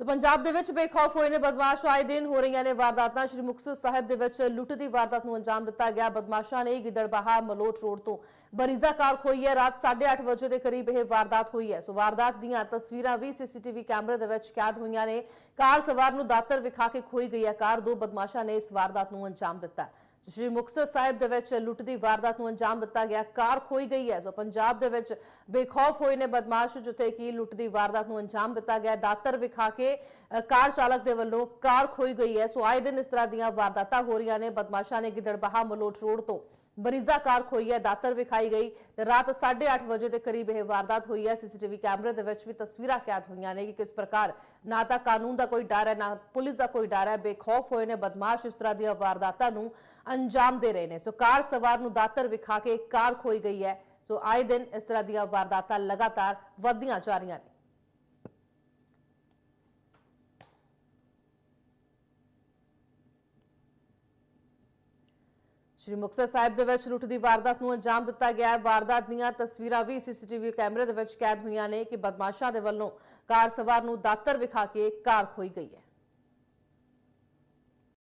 ਸੋ ਪੰਜਾਬ ਦੇ ਵਿੱਚ ਬੇਖੌਫ ਹੋਏ ਨੇ ਬਦਮਾਸ਼, ਆਏ ਦਿਨ ਹੋ ਰਹੀਆਂ ਨੇ ਵਾਰਦਾਤਾਂ। ਸ਼੍ਰੀ ਮੁਕਤਸਰ ਸਾਹਿਬ ਦੇ ਵਿੱਚ ਲੁੱਟ ਦੀ ਵਾਰਦਾਤ ਨੂੰ ਅੰਜਾਮ ਦਿੱਤਾ ਗਿਆ। ਬਦਮਾਸ਼ਾਂ ਨੇ ਗਿੱਦੜਬਾਹਾ, ਮਲੋਟ ਰੋਡ ਤੋਂ ਬਰੀਜ਼ਾ ਕਾਰ ਖੋਈ ਹੈ। ਰਾਤ 8:30 ਵਜੇ ਦੇ ਕਰੀਬ ਇਹ ਵਾਰਦਾਤ ਹੋਈ ਹੈ। ਸੋ ਵਾਰਦਾਤ ਦੀਆਂ ਤਸਵੀਰਾਂ ਵੀ ਸੀਸੀਟੀਵੀ ਕੈਮਰੇ ਦੇ ਵਿੱਚ ਕੈਦ ਹੋਈਆਂ ਨੇ। ਕਾਰ ਸਵਾਰ ਨੂੰ ਦਾਤਰ ਵਿਖਾ ਕੇ ਖੋਈ ਗਈ ਹੈ। ਕਾਰ ਦੋ ਬਦਮਾਸ਼ਾਂ ਨੇ ਇਸ ਵਾਰਦਾਤ ਨੂੰ ਅੰਜਾਮ ਦਿੱਤਾ। ਹੈ। ਸ਼੍ਰੀ ਮੁਕਤਸਰ ਸਾਹਿਬ ਦੇ ਵਿੱਚ ਲੁੱਟ ਦੀ ਵਾਰਦਾਤ ਨੂੰ ਅੰਜਾਮ ਦਿੱਤਾ ਗਿਆ। ਕਾਰ ਖੋਈ ਗਈ ਹੈ। ਸੋ ਪੰਜਾਬ ਦੇ ਵਿੱਚ ਬੇਖੌਫ ਹੋਏ ਨੇ ਬਦਮਾਸ਼, ਜਿੱਥੇ ਕਿ ਲੁੱਟ ਦੀ ਵਾਰਦਾਤ ਨੂੰ ਅੰਜਾਮ ਦਿੱਤਾ ਗਿਆ ਦਾਤਰ ਵਿਖਾ ਕੇ ਕਾਰ ਚਾਲਕ ਦੇ ਵੱਲੋਂ ਕਾਰ ਖੋਈ ਗਈ ਹੈ। ਸੋ ਆਏ ਦਿਨ ਇਸ ਤਰ੍ਹਾਂ ਦੀਆਂ ਵਾਰਦਾਤਾਂ ਹੋ ਰਹੀਆਂ ਨੇ। ਬਦਮਾਸ਼ਾਂ ਨੇ ਗਿੱਦੜਬਾਹਾ ਮਲੋਟ ਰੋਡ ਤੋਂ ਬਰੀਜ਼ਾ ਕਾਰ ਖੋਈ ਹੈ। ਦਾਤਰ ਵਿਖਾਈ ਗਈ। ਤੇ ਰਾਤ 8:30 ਵਜੇ ਦੇ ਕਰੀਬ ਇਹ ਵਾਰਦਾਤ ਹੋਈ ਹੈ। ਸੀਸੀਟੀਵੀ ਕੈਮਰੇ ਦੇ ਵਿੱਚ ਵੀ ਤਸਵੀਰਾਂ ਕੈਦ ਹੋਈਆਂ ਨੇ ਕਿ ਕਿਸ ਪ੍ਰਕਾਰ ਨਾ ਤਾਂ ਕਾਨੂੰਨ ਦਾ ਕੋਈ ਡਰ ਹੈ, ਨਾ ਪੁਲਿਸ ਦਾ ਕੋਈ ਡਰ ਹੈ। ਬੇਖੌਫ ਹੋਏ ਨੇ ਬਦਮਾਸ਼। ਇਸ ਤਰ੍ਹਾਂ ਦੀਆਂ ਵਾਰਦਾਤਾਂ ਨੂੰ ਅੰਜਾਮ ਦੇ ਰਹੇ ਨੇ। ਸੋ ਕਾਰ ਸਵਾਰ ਨੂੰ ਦਾਤਰ ਵਿਖਾ ਕੇ ਕਾਰ ਖੋਈ ਗਈ ਹੈ। ਸੋ ਆਏ ਦਿਨ ਇਸ ਤਰ੍ਹਾਂ ਦੀਆਂ ਵਾਰਦਾਤਾਂ ਲਗਾਤਾਰ ਵਧਦੀਆਂ ਜਾ ਰਹੀਆਂ ਨੇ। ਸ਼੍ਰੀ ਮੁਕਤਸਰ ਸਾਹਿਬ ਦੇ ਵਿੱਚ ਲੁੱਟ ਦੀ ਵਾਰਦਾਤ ਨੂੰ ਅੰਜਾਮ ਦਿੱਤਾ ਗਿਆ ਹੈ। ਵਾਰਦਾਤ ਦੀਆਂ ਤਸਵੀਰਾਂ ਵੀ ਸੀਸੀਟੀਵੀ ਕੈਮਰੇ ਦੇ ਵਿੱਚ ਕੈਦ ਹੋਈਆਂ ਨੇ ਕਿ ਬਦਮਾਸ਼ਾਂ ਦੇ ਵੱਲੋਂ ਕਾਰ ਸਵਾਰ ਨੂੰ ਦਾਤਰ ਵਿਖਾ ਕੇ ਕਾਰ ਖੋਈ ਗਈ ਹੈ।